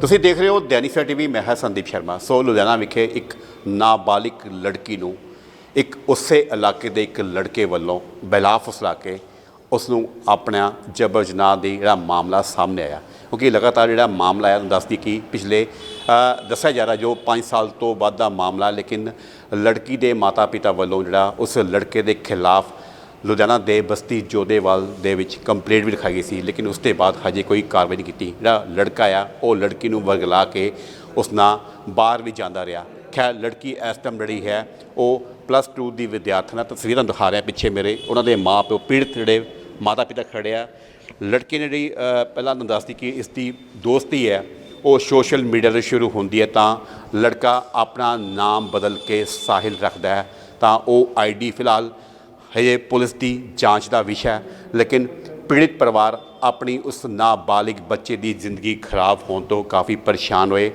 ਤੁਸੀਂ ਦੇਖ ਰਹੇ ਹੋ ਦੈਨਿਕ ਟੀਵੀ, ਮੈਂ ਹਾਂ ਸੰਦੀਪ ਸ਼ਰਮਾ। ਸੋ ਲੁਧਿਆਣਾ ਵਿਖੇ ਇੱਕ ਨਾਬਾਲਿਗ ਲੜਕੀ ਨੂੰ, ਇੱਕ ਉਸੇ ਇਲਾਕੇ ਦੇ ਇੱਕ ਲੜਕੇ ਵੱਲੋਂ ਬਹਿਲਾ ਫਸਲਾ ਕੇ ਉਸ ਨੂੰ ਆਪਣਾ ਜਬਰ ਜਨਾਹ ਦੀ ਜਿਹੜਾ ਮਾਮਲਾ ਸਾਹਮਣੇ ਆਇਆ। ਕਿਉਂਕਿ ਲਗਾਤਾਰ ਜਿਹੜਾ ਮਾਮਲਾ ਆਇਆ, ਤੁਹਾਨੂੰ ਦੱਸਦੀ ਕਿ ਪਿਛਲੇ ਦੱਸਿਆ ਜਾ ਰਿਹਾ ਜੋ 5 ਸਾਲ ਤੋਂ ਵੱਧ ਦਾ ਮਾਮਲਾ, ਲੇਕਿਨ ਲੜਕੀ ਦੇ ਮਾਤਾ-ਪਿਤਾ ਵੱਲੋਂ ਜਿਹੜਾ ਉਸ ਲੜਕੇ ਦੇ ਖਿਲਾਫ ਲੁਧਿਆਣਾ ਦੇ ਬਸਤੀ ਜੋਧੇਵਾਲ ਦੇ ਵਿੱਚ ਕੰਪਲੇਂਟ ਵੀ ਲਿਖਾਈ ਗਈ ਸੀ, ਲੇਕਿਨ ਉਸ ਤੋਂ ਬਾਅਦ ਹਜੇ ਕੋਈ ਕਾਰਵਾਈ ਨਹੀਂ ਕੀਤੀ। ਜਿਹੜਾ ਲੜਕਾ ਆ, ਉਹ ਲੜਕੀ ਨੂੰ ਵਰਗਲਾ ਕੇ ਉਸ ਨਾਲ ਬਾਹਰ ਵੀ ਜਾਂਦਾ ਰਿਹਾ। ਖੈਰ, ਲੜਕੀ ਇਸ ਟਾਈਮ ਜਿਹੜੀ ਹੈ, ਉਹ ਪਲੱਸ 2 ਦੀ ਵਿਦਿਆਰਥਣ ਹੈ ਤਸਵੀਰਾਂ ਦਿਖਾ ਰਿਹਾ ਪਿੱਛੇ ਮੇਰੇ, ਉਹਨਾਂ ਦੇ ਮਾਪਿਓ ਪੀੜਤ ਜਿਹੜੇ ਮਾਤਾ ਪਿਤਾ ਖੜੇ ਆ। ਲੜਕੀ ਨੇ ਜਿਹੜੀ ਪਹਿਲਾਂ ਤੁਹਾਨੂੰ ਦੱਸਦੀ ਕਿ ਇਸ ਦੀ ਦੋਸਤੀ ਹੈ, ਉਹ ਸੋਸ਼ਲ ਮੀਡੀਆ ਤੇ ਸ਼ੁਰੂ ਹੁੰਦੀ ਹੈ, ਤਾਂ ਲੜਕਾ ਆਪਣਾ ਨਾਮ ਬਦਲ ਕੇ ਸਾਹਿਲ ਰੱਖਦਾ ਹੈ। ਤਾਂ ਉਹ ਆਈਡੀ ਫਿਲਹਾਲ ਹਜੇ ਪੁਲਿਸ ਦੀ ਜਾਂਚ ਦਾ ਵਿਸ਼ਾ ਹੈ ਲੇਕਿਨ ਪੀੜਿਤ ਪਰਿਵਾਰ ਆਪਣੀ ਉਸ ਨਾਬਾਲਿਗ ਬੱਚੇ ਦੀ ਜ਼ਿੰਦਗੀ ਖਰਾਬ ਹੋਣ ਤੋਂ ਕਾਫੀ ਪਰੇਸ਼ਾਨ ਹੋਏ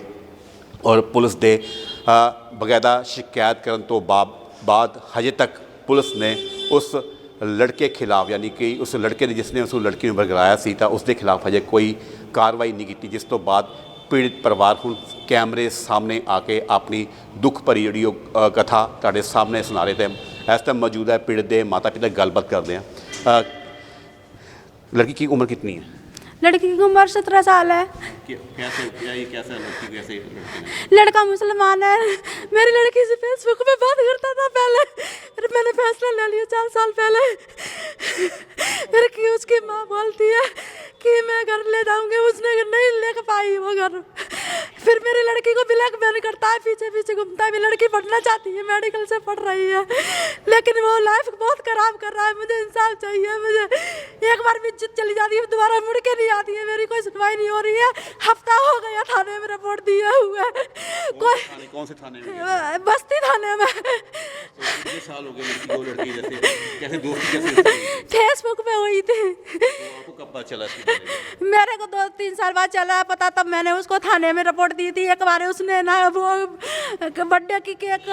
ਔਰ ਪੁਲਿਸ ਦੇ ਅ, ਬਕਾਇਦਾ ਸ਼ਿਕਾਇਤ ਕਰਨ ਤੋਂ ਬਾ- ਬਾਅਦ ਹਜੇ ਤੱਕ ਪੁਲਿਸ ਨੇ ਉਸ ਲੜਕੇ ਖਿਲਾਫ ਯਾਨੀ ਕਿ ਉਸ ਲੜਕੇ ਨੇ ਜਿਸ ਨੇ ਉਸ ਲੜਕੀ ਨੂੰ ਬਰਗਰਾਇਆ ਸੀ ਤਾਂ ਉਸ ਦੇ ਖਿਲਾਫ ਹਜੇ ਕੋਈ ਕਾਰਵਾਈ ਨਹੀਂ ਕੀਤੀ ਜਿਸ ਤੋਂ ਬਾਅਦ ਪੀੜਿਤ ਪਰਿਵਾਰ ਹੁਣ ਕੈਮਰੇ ਸਾਹਮਣੇ ਆ ਕੇ ਆਪਣੀ ਦੁੱਖ ਭਰੀ ਜਿਹੜੀ ਉਹ ਕਥਾ ਤੁਹਾਡੇ ਸਾਹਮਣੇ ਸੁਣਾ ਰਹੇ ਤੇ ਇਸ ਟਾਈਮ ਮੌਜੂਦ ਹੈ ਪੀੜਿਤ ਦੇ ਮਾਤਾ ਪਿਤਾ ਗੱਲਬਾਤ ਕਰਦੇ ਆ ਲੜਕੀ की उम्र कितनी है लड़की की उम्र सत्रह साल है कैसे क्या ये कैसा लड़की कैसे लड़की लड़का मुसलमान है मेरी लड़की से फेसबुक पे बात करता था पहले फिर मैंने फैसला ले लिया चार साल पहले मेडिकल से पढ़ रही है लेकिन वो लाइफ बहुत खराब कर रहा है मुझे इंसाफ चाहिए मुझे एक बार भी इज़्ज़त चली जाती है दोबारा मुड़ के नहीं आती है। मेरी कोई सुनवाई नहीं हो रही है। हफ़्ता हो गया थाने में रिपोर्ट दिया हुआ है। कोई कौन से थाने में? बस्ती थाने में। साल हो गए लड़की को जैसे कैसे दोस्ती फेसबुक पे हुई थी। तो आपको कब पता चला? मेरे को दो तीन साल बाद चला पता तब मैंने उसको थाने में रिपोर्ट दी थी। एक बार उसने ना वो बर्थडे की केक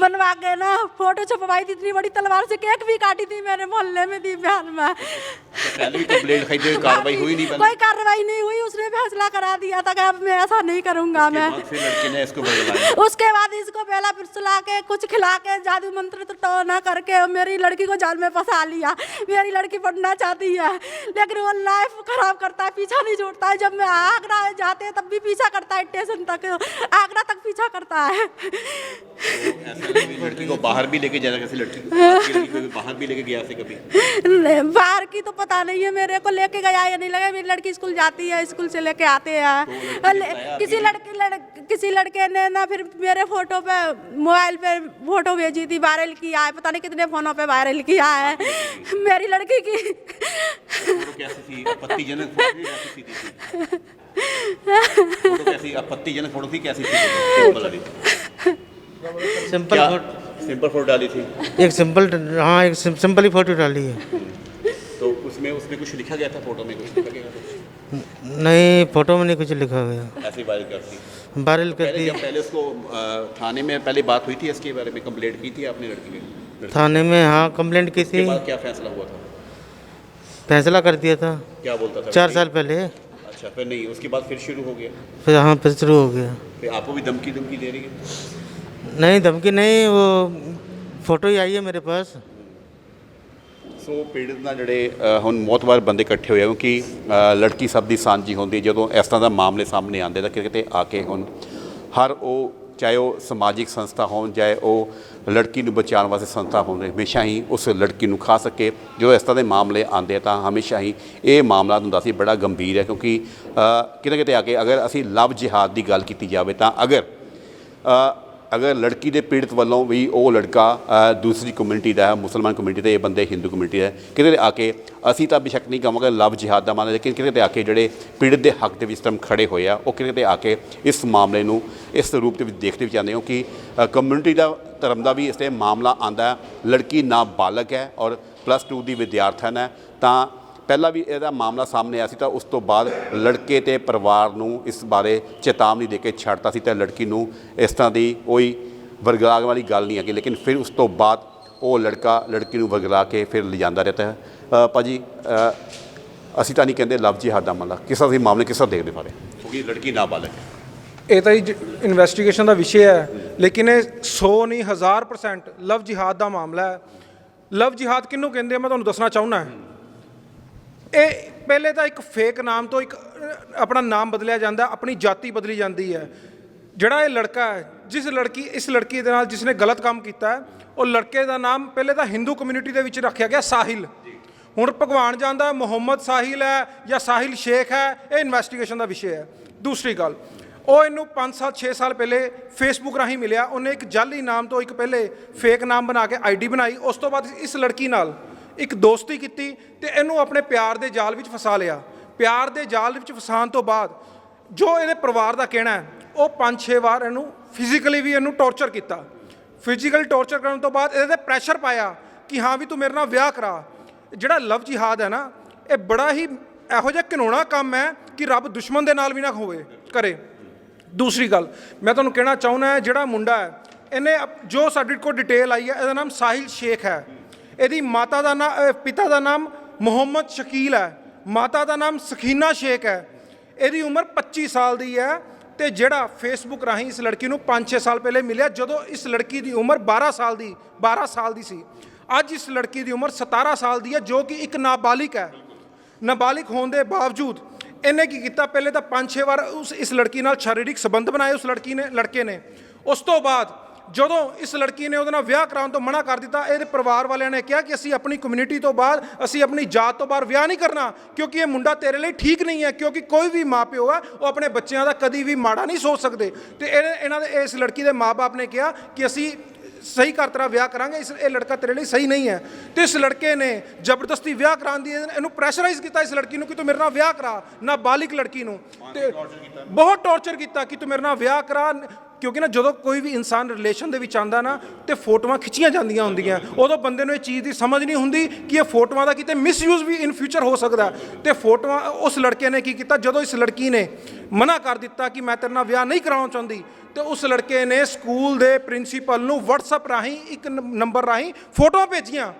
बनवा के ना फ़ोटो छपवाई थी इतनी बड़ी तलवार से केक भी काटी थी मैंने मोहल्ले में दी बिहार में। तो पहले भी कंप्लेंट लिखाई थी कार्रवाई हुई नहीं कोई कार्रवाई नहीं हुई उसने फैसला करा दिया था कि अब मैं ऐसा नहीं करूँगा मैं। फिर लड़के ने इसको उसके बाद इसको पहला फिसला के कुछ खिला के जादू मंत्र तो ना करके मेरी लड़की को जाल में फंसा लिया। मेरी लड़की पढ़ना चाहती है लेकिन वो लाइफ खराब करता है पीछा नहीं छोड़ता है। जब मैं आगरा जाते हैं तब भी पीछा करता है स्टेशन तक। आगरा तक पीछा करता है। तो लड़की को बाहर भी लेके जाना कैसे लड़की बाहर भी लेके गया कभी। बाहर की तो पता नहीं है मेरे को लेके गया या नहीं लगा मेरी लड़की स्कूल जाती है स्कूल से लेके आते हैं। ले- किसी लड़के लड़, किसी लड़के ने ना फिर मेरे फ़ोटो पे मोबाइल पे फ़ोटो भेजी थी वायरल किया है। पता नहीं कितने फोनों पे वायरल किया है। मेरी लड़की की। फ़ोटो कैसी थी? आपत्तिजनक फ़ोटो थी कैसी थी? फ़ोटो कैसी आपत्तिजनक फ़ोटो थी कैसी थी? Simple simple photo. डाली थी? एक सिंपल हाँ एक सिंपल ही फ़ोटो डाली है। तो उसमें उसमें कुछ लिखा गया था? फ़ोटो में कुछ लिखा गया था? नहीं फ़ोटो में नहीं कुछ लिखा गया। ऐसे वायरल करती। वायरल कर दी पहले उसको थाने में पहले बात हुई थी इसके बारे में? कंप्लेंट की थी आपने लड़की ने? थाने में हाँ कंप्लेंट की थी। बाद क्या फैसला हुआ था? फैसला कर दिया था। क्या बोलता था चार साल पहले। अच्छा फिर नहीं उसके बाद फिर शुरू हो गया। फिर हाँ फिर शुरू हो गया। फिर आपको भी धमकी धमकी दे रही है? नहीं धमकी नहीं वो फ़ोटो ही आई है मेरे पास। ਸੋ ਪੀੜਤ ਨਾਲ ਜਿਹੜੇ ਅ, ਹੁਣ ਮੌਤਵਾਰ ਬੰਦੇ ਇਕੱਠੇ ਹੋਏ ਆ ਕਿਉਂਕਿ ਅ, ਲੜਕੀ ਸਭ ਦੀ ਸਾਂਝੀ ਹੁੰਦੀ ਜਦੋਂ ਇਸ ਤਰ੍ਹਾਂ ਦਾ ਮਾਮਲੇ ਸਾਹਮਣੇ ਆਉਂਦੇ ਤਾਂ ਕਿਤੇ ਕਿਤੇ ਆ ਕੇ ਹੁਣ ਹਰ ਉਹ ਚਾਹੇ ਉਹ ਸਮਾਜਿਕ ਸੰਸਥਾ ਹੋਣ ਚਾਹੇ ਉਹ ਲੜਕੀ ਨੂੰ ਬਚਾਉਣ ਵਾਸਤੇ ਸੰਸਥਾ ਹੋਣ ਹਮੇਸ਼ਾ ਹੀ ਉਸ ਲੜਕੀ ਨੂੰ ਖਾ ਸਕੇ। ਜਦੋਂ ਇਸ ਤਰ੍ਹਾਂ ਦੇ ਮਾਮਲੇ ਆਉਂਦੇ ਆ ਤਾਂ ਹਮੇਸ਼ਾ ਹੀ ਇਹ ਮਾਮਲਾ ਹੁੰਦਾ ਸੀ ਬੜਾ ਗੰਭੀਰ ਹੈ ਕਿਉਂਕਿ ਅ, ਕਿਤੇ ਕਿਤੇ ਆ ਕੇ ਅਗਰ ਅਸੀਂ ਲਵ ਜਿਹਾਦ ਦੀ ਗੱਲ ਕੀਤੀ ਜਾਵੇ ਤਾਂ ਅਗਰ ਅ, ਅਗਰ ਲੜਕੀ ਦੇ ਪੀੜਤ ਵੱਲੋਂ ਵੀ ਉਹ ਲੜਕਾ ਦੂਸਰੀ ਕਮਿਊਨਿਟੀ ਦਾ ਹੈ, ਮੁਸਲਮਾਨ ਕਮਿਊਨਿਟੀ ਦਾ, ਇਹ ਬੰਦੇ ਹਿੰਦੂ ਕਮਿਊਨਿਟੀ ਦਾ ਕਿਤੇ ਤੇ ਆ ਕੇ ਅਸੀਂ ਤਾਂ ਬੇਸ਼ੱਕ ਨਹੀਂ ਕਹਾਂਗੇ ਲਵ ਜਿਹਾਦ ਦਾ ਮਾਨਾ ਲੇਕਿਨ ਕਿਤੇ ਤੇ ਆ ਕੇ ਜਿਹੜੇ ਪੀੜਤ ਦੇ ਹੱਕ ਦੇ ਵਿੱਚ ਤਰਮ ਖੜੇ ਹੋਏ ਆ, ਉਹ ਕਿਤੇ ਤੇ ਆ ਕੇ ਇਸ ਮਾਮਲੇ ਨੂੰ ਇਸ ਰੂਪ ਦੇ ਵਿੱਚ ਦੇਖਦੇ ਵੀ ਚਾਹੁੰਦੇ ਹੋ ਕਿ ਕਮਿਊਨਿਟੀ ਦਾ, ਧਰਮ ਦਾ ਵੀ ਇਸ ਤੇ ਮਾਮਲਾ ਆਂਦਾ ਹੈ, ਲੜਕੀ ਨਾਬਾਲਗ ਹੈ ਔਰ ਪਲੱਸ 2 ਦੀ ਵਿਦਿਆਰਥਣ ਹੈ, ਤਾਂ ਪਹਿਲਾਂ ਵੀ ਇਹਦਾ ਮਾਮਲਾ ਸਾਹਮਣੇ ਆਇਆ ਸੀ ਤਾਂ ਉਸ ਤੋਂ ਬਾਅਦ ਲੜਕੇ ਤੇ ਪਰਿਵਾਰ ਨੂੰ ਇਸ ਬਾਰੇ ਚੇਤਾਵਨੀ ਦੇ ਕੇ ਛੱਡਤਾ ਸੀ ਤਾਂ ਲੜਕੀ ਨੂੰ ਇਸ ਤਰ੍ਹਾਂ ਦੀ ਕੋਈ ਵਰਗਲਾਗ ਵਾਲੀ ਗੱਲ ਨਹੀਂ ਹੈਗੀ ਲੇਕਿਨ ਫਿਰ ਉਸ ਤੋਂ ਬਾਅਦ ਉਹ ਲੜਕਾ ਲੜਕੀ ਨੂੰ ਵਰਗਲਾ ਕੇ ਫਿਰ ਲਿਜਾਂਦਾ ਰਹਿੰਦਾ ਹੈ ਅ, ਭਾਜੀ ਅਸੀਂ ਤਾਂ ਨਹੀਂ ਕਹਿੰਦੇ ਲਵ ਜਿਹਾਦ ਦਾ ਮਾਮਲਾ ਕਿਸ ਤਰ੍ਹਾਂ ਦੇ ਮਾਮਲੇ ਕਿਸ ਤਰ੍ਹਾਂ ਦੇਖਦੇ ਬਾਰੇ? ਕਿਉਂਕਿ ਲੜਕੀ ਨਾਬਾਲਗ ਹੈ। ਇਹ ਤਾਂ ਇਨਵੈਸਟੀਗੇਸ਼ਨ ਦਾ ਵਿਸ਼ਾ ਹੈ ਲੇਕਿਨ ਇਹ 100 ਨਹੀਂ 1000% ਲਵ ਜਿਹਾਦ ਦਾ ਮਾਮਲਾ ਹੈ। ਲਵ ਜਿਹਾਦ ਕਿਹਨੂੰ ਕਹਿੰਦੇ ਆ ਮੈਂ ਤੁਹਾਨੂੰ ਦੱਸਣਾ ਚਾਹੁੰਦਾ। ਇਹ ਪਹਿਲੇ ਤਾਂ ਇੱਕ ਫੇਕ ਨਾਮ ਤੋਂ ਇੱਕ, ਆਪਣਾ ਨਾਮ ਬਦਲਿਆ ਜਾਂਦਾ, ਆਪਣੀ ਜਾਤੀ ਬਦਲੀ ਜਾਂਦੀ ਹੈ। ਜਿਹੜਾ ਇਹ ਲੜਕਾ ਹੈ, ਜਿਸ ਲੜਕੀ, ਇਸ ਲੜਕੀ ਦੇ ਨਾਲ ਜਿਸ ਨੇ ਗਲਤ ਕੰਮ ਕੀਤਾ ਉਹ ਲੜਕੇ ਦਾ ਨਾਮ ਪਹਿਲੇ ਤਾਂ ਹਿੰਦੂ ਕਮਿਊਨਿਟੀ ਦੇ ਵਿੱਚ ਰੱਖਿਆ ਗਿਆ ਸਾਹਿਲ ਹੁਣ ਭਗਵਾਨ ਜਾਣਦਾ ਮੁਹੰਮਦ ਸਾਹਿਲ ਹੈ ਜਾਂ ਸਾਹਿਲ ਸ਼ੇਖ ਹੈ, ਇਹ ਇਨਵੈਸਟੀਗੇਸ਼ਨ ਦਾ ਵਿਸ਼ਾ ਹੈ। ਦੂਸਰੀ ਗੱਲ, ਉਹ ਇਹਨੂੰ 5 ਸਾਲ 6 ਸਾਲ ਪਹਿਲੇ ਫੇਸਬੁੱਕ ਰਾਹੀਂ ਮਿਲਿਆ, ਉਹਨੇ ਇੱਕ ਜਾਲੀ ਨਾਮ ਤੋਂ ਇੱਕ ਪਹਿਲੇ ਫੇਕ ਨਾਮ ਬਣਾ ਕੇ ਆਈਡੀ ਬਣਾਈ, ਉਸ ਤੋਂ ਬਾਅਦ ਇਸ ਲੜਕੀ ਨਾਲ ਇੱਕ ਦੋਸਤੀ ਕੀਤੀ ਤੇ ਇਹਨੂੰ ਆਪਣੇ ਪਿਆਰ ਦੇ ਜਾਲ ਵਿੱਚ ਫਸਾ ਲਿਆ। ਪਿਆਰ ਦੇ ਜਾਲ ਵਿੱਚ ਫਸਾਉਣ ਤੋਂ ਬਾਅਦ ਜੋ ਇਹਦੇ ਪਰਿਵਾਰ ਦਾ ਕਹਿਣਾ ਹੈ, ਉਹ 5-6 ਵਾਰ ਇਹਨੂੰ ਫਿਜ਼ੀਕਲੀ ਵੀ ਇਹਨੂੰ ਟੌਰਚਰ ਕੀਤਾ। ਫਿਜ਼ੀਕਲ ਟੌਰਚਰ ਕਰਨ ਤੋਂ ਬਾਅਦ ਇਹਦੇ ਤੇ ਪ੍ਰੈਸ਼ਰ ਪਾਇਆ ਕਿ ਹਾਂ ਵੀ ਤੂੰ ਮੇਰੇ ਨਾਲ ਵਿਆਹ ਕਰਾ। ਜਿਹੜਾ ਲਵ ਜਿਹਾਦ ਹੈ ਨਾ, ਇਹ ਬੜਾ ਹੀ ਇਹੋ ਜਿਹਾ ਘਿਨੋਣਾ ਕੰਮ ਹੈ ਕਿ ਰੱਬ ਦੁਸ਼ਮਣ ਦੇ ਨਾਲ ਵੀ ਨਾ ਹੋਵੇ, ਕਰੇ। ਦੂਸਰੀ ਗੱਲ, ਮੈਂ ਤੁਹਾਨੂੰ ਕਹਿਣਾ ਚਾਹੁੰਦਾ ਜਿਹੜਾ ਮੁੰਡਾ ਹੈ, ਇਹਨੇ ਜੋ ਸਾਡੇ ਕੋਲ ਡਿਟੇਲ ਆਈ ਹੈ, ਇਹਦਾ ਨਾਮ ਸਾਹਿਲ ਸ਼ੇਖ ਹੈ। ਇਹਦੀ ਮਾਤਾ ਦਾ ਨਾਮ ਪਿਤਾ ਦਾ ਨਾਮ ਮੁਹੰਮਦ ਸ਼ਕੀਲ ਹੈ। ਮਾਤਾ ਦਾ ਨਾਮ ਸਖੀਨਾ ਸ਼ੇਖ ਹੈ। ਇਹਦੀ ਉਮਰ 25 ਸਾਲ ਦੀ ਹੈ ਤੇ ਜਿਹੜਾ ਫੇਸਬੁੱਕ ਰਾਹੀਂ ਇਸ ਲੜਕੀ ਨੂੰ 5-6 ਸਾਲ ਪਹਿਲੇ ਮਿਲਿਆ, ਜਦੋਂ ਇਸ ਲੜਕੀ ਦੀ ਉਮਰ 12 ਸਾਲ ਦੀ 12 ਸਾਲ ਦੀ ਸੀ। ਅੱਜ ਇਸ ਲੜਕੀ ਦੀ ਉਮਰ 17 ਸਾਲ ਦੀ ਹੈ, ਜੋ ਕਿ ਇੱਕ ਨਾਬਾਲਿਗ ਹੈ। ਨਾਬਾਲਿਗ ਹੋਣ ਦੇ ਬਾਵਜੂਦ ਇਹਨੇ ਕੀ ਕੀਤਾ? ਪਹਿਲੇ ਤਾਂ 5-6 ਵਾਰ ਉਸ ਇਸ ਲੜਕੀ ਨਾਲ ਸਰੀਰਕ ਸੰਬੰਧ ਬਣਾਏ ਉਸ ਲੜਕੀ ਨੇ ਲੜਕੇ ਨੇ। ਉਸ ਤੋਂ ਬਾਅਦ ਜਦੋਂ ਇਸ ਲੜਕੀ ਨੇ ਉਹਦੇ ਨਾਲ ਵਿਆਹ ਕਰਾਉਣ ਤੋਂ ਮਨਾ ਕਰ ਦਿੱਤਾ ਇਹਦੇ ਪਰਿਵਾਰ ਵਾਲਿਆਂ ਨੇ ਕਿਹਾ ਕਿ ਅਸੀਂ ਆਪਣੀ ਕਮਿਊਨਿਟੀ ਤੋਂ ਬਾਅਦ ਅਸੀਂ ਆਪਣੀ ਜਾਤ ਤੋਂ ਬਾਹਰ ਵਿਆਹ ਨਹੀਂ ਕਰਨਾ ਕਿਉਂਕਿ ਇਹ ਮੁੰਡਾ ਤੇਰੇ ਲਈ ਠੀਕ ਨਹੀਂ ਹੈ ਕਿਉਂਕਿ ਕੋਈ ਵੀ ਮਾਪਿਓ ਹੈ ਉਹ ਆਪਣੇ ਬੱਚਿਆਂ ਦਾ ਕਦੀ ਵੀ ਮਾੜਾ ਨਹੀਂ ਸੋਚ ਸਕਦੇ। ਤੇ ਇਹਨੇ ਇਹਨਾਂ ਦੇ ਇਸ ਲੜਕੀ ਦੇ ਮਾਪੇ ਨੇ ਕਿਹਾ ਕਿ ਅਸੀਂ ਸਹੀ ਕਰ ਤੇਰਾ ਵਿਆਹ ਕਰਾਂਗੇ ਇਸ ਇਹ ਲੜਕਾ ਤੇਰੇ ਲਈ ਸਹੀ ਨਹੀਂ ਹੈ। ਤੇ ਇਸ ਲੜਕੇ ਨੇ ਜ਼ਬਰਦਸਤੀ ਵਿਆਹ ਕਰਾਉਣ ਦੀ ਇਹਨੂੰ ਪ੍ਰੈਸ਼ਰਾਈਜ਼ ਕੀਤਾ ਇਸ ਲੜਕੀ ਨੂੰ ਕਿ ਤੂੰ ਮੇਰੇ ਨਾਲ ਵਿਆਹ ਕਰਾ ਨਾ ਬਾਲਿਕ ਲੜਕੀ ਨੂੰ। ਤੇ ਬਹੁਤ ਟੌਰਚਰ ਕੀਤਾ ਕਿ ਤੂੰ ਮੇਰੇ ਨਾਲ ਵਿਆਹ ਕਰਾ ਕਿਉਂਕਿ ਨਾ ਜਦੋਂ ਕੋਈ ਵੀ ਇਨਸਾਨ ਰਿਲੇਸ਼ਨ ਦੇ ਵਿੱਚ ਆਂਦਾ ਨਾ ਤੇ ਫੋਟੋਆਂ ਖਿੱਚੀਆਂ ਜਾਂਦੀਆਂ ਹੁੰਦੀਆਂ, ਉਦੋਂ ਬੰਦੇ ਨੂੰ ਇਹ ਚੀਜ਼ ਦੀ ਸਮਝ ਨਹੀਂ ਹੁੰਦੀ ਕਿ ਇਹ ਫੋਟੋਆਂ ਦਾ ਕਿਤੇ ਮਿਸਯੂਜ਼ ਵੀ ਇਨ ਫਿਊਚਰ ਹੋ ਸਕਦਾ ਹੈ। ਤੇ ਫੋਟੋਆਂ, ਉਸ ਲੜਕੇ ਨੇ ਕੀ ਕੀਤਾ ਜਦੋਂ ਇਸ ਲੜਕੀ ਨੇ ਮਨਾ ਕਰ ਦਿੱਤਾ ਕਿ ਮੈਂ ਤੇਰੇ ਨਾਲ ਵਿਆਹ ਨਹੀਂ ਕਰਾਉਣਾ ਚਾਹੁੰਦੀ, ਤੇ ਉਸ ਲੜਕੇ ਨੇ ਸਕੂਲ ਦੇ ਪ੍ਰਿੰਸੀਪਲ ਨੂੰ WhatsApp ਰਾਹੀਂ ਇੱਕ ਨੰਬਰ ਰਾਹੀਂ ਫੋਟੋਆਂ ਭੇਜੀਆਂ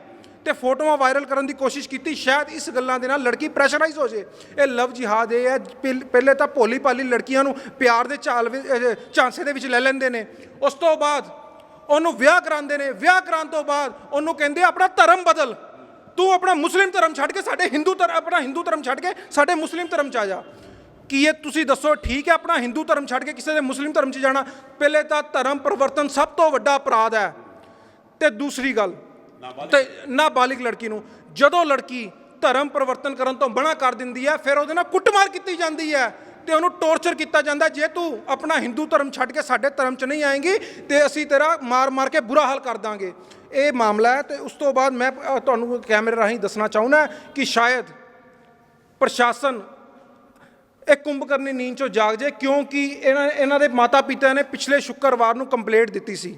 ਤੇ ਫੋਟੋਆਂ ਵਾਇਰਲ ਕਰਨ ਦੀ ਕੋਸ਼ਿਸ਼ ਕੀਤੀ, ਸ਼ਾਇਦ ਇਸ ਗੱਲਾਂ ਦੇ ਨਾਲ ਲੜਕੀ ਪ੍ਰੈਸ਼ਰਾਈਜ਼ ਹੋ ਜੇ। ਇਹ ਲਵ ਜਿਹਾਦ ਇਹ ਹੈ ਪਹਿ- ਪਹਿਲੇ ਤਾਂ ਭੋਲੀ ਭਾਲੀ ਲੜਕੀਆਂ ਨੂੰ ਪਿਆਰ ਦੇ ਝਾਲ ਵਿੱਚ ਝਾਂਸੇ ਦੇ ਵਿੱਚ ਲੈ ਲੈਂਦੇ ਨੇ। ਉਸ ਤੋਂ ਬਾਅਦ ਉਹਨੂੰ ਵਿਆਹ ਕਰਾਉਂਦੇ ਨੇ। ਵਿਆਹ ਕਰਾਉਣ ਤੋਂ ਬਾਅਦ ਉਹਨੂੰ ਕਹਿੰਦੇ ਆਪਣਾ ਧਰਮ ਬਦਲ। ਤੂੰ ਆਪਣਾ ਮੁਸਲਿਮ ਧਰਮ ਛੱਡ ਕੇ, ਸਾਡੇ ਹਿੰਦੂ ਧਰਮ ਆਪਣਾ ਹਿੰਦੂ ਧਰਮ ਛੱਡ ਕੇ, ਸਾਡੇ ਮੁਸਲਿਮ ਧਰਮ ਚ ਆ ਜਾ। ਕੀ ਇਹ ਤੁਸੀਂ ਦੱਸੋ, ਠੀਕ ਹੈ ਆਪਣਾ ਹਿੰਦੂ ਧਰਮ ਛੱਡ ਕੇ ਕਿਸੇ ਦੇ ਮੁਸਲਿਮ ਧਰਮ 'ਚ ਜਾਣਾ? ਪਹਿਲੇ ਤਾਂ ਧਰਮ ਪਰਿਵਰਤਨ ਸਭ ਤੋਂ ਵੱਡਾ ਅਪਰਾਧ ਹੈ। ਤੇ ਦੂਸਰੀ ਗੱਲ ਤੇ ਨਾਬਾਲਿਗ ਲੜਕੀ ਨੂੰ। ਜਦੋਂ ਲੜਕੀ ਧਰਮ ਪਰਿਵਰਤਨ ਕਰਨ ਤੋਂ ਮਨਾ ਕਰ ਦਿੰਦੀ ਹੈ ਫਿਰ ਉਹਦੇ ਨਾਲ ਕੁੱਟਮਾਰ ਕੀਤੀ ਜਾਂਦੀ ਹੈ ਤੇ ਉਹਨੂੰ ਟੌਰਚਰ ਕੀਤਾ ਜਾਂਦਾ ਜੇ ਤੂੰ ਆਪਣਾ ਹਿੰਦੂ ਧਰਮ ਛੱਡ ਕੇ ਸਾਡੇ ਧਰਮ 'ਚ ਨਹੀਂ ਆਏਂਗੀ ਤੇ ਅਸੀਂ ਤੇਰਾ ਮਾਰ ਮਾਰ ਕੇ ਬੁਰਾ ਹਾਲ ਕਰ ਦਾਂਗੇ। ਇਹ ਮਾਮਲਾ ਹੈ ਤੇ ਉਸ ਤੋਂ ਬਾਅਦ ਮੈਂ ਤੁਹਾਨੂੰ ਕੈਮਰੇ ਰਾਹੀਂ ਦੱਸਣਾ ਚਾਹੁੰਦਾ ਕਿ ਸ਼ਾਇਦ ਪ੍ਰਸ਼ਾਸਨ ਇਹ ਕੁੰਭਕਰਨੀ ਨੀਂਦ ਚੋਂ ਜਾਗ ਜੇ ਕਿਉਂਕਿ ਇਹਨਾਂ ਇਹਨਾਂ ਦੇ ਮਾਤਾ ਪਿਤਾ ਨੇ ਪਿਛਲੇ ਸ਼ੁੱਕਰਵਾਰ ਨੂੰ ਕੰਪਲੇਂਟ ਦਿੱਤੀ ਸੀ।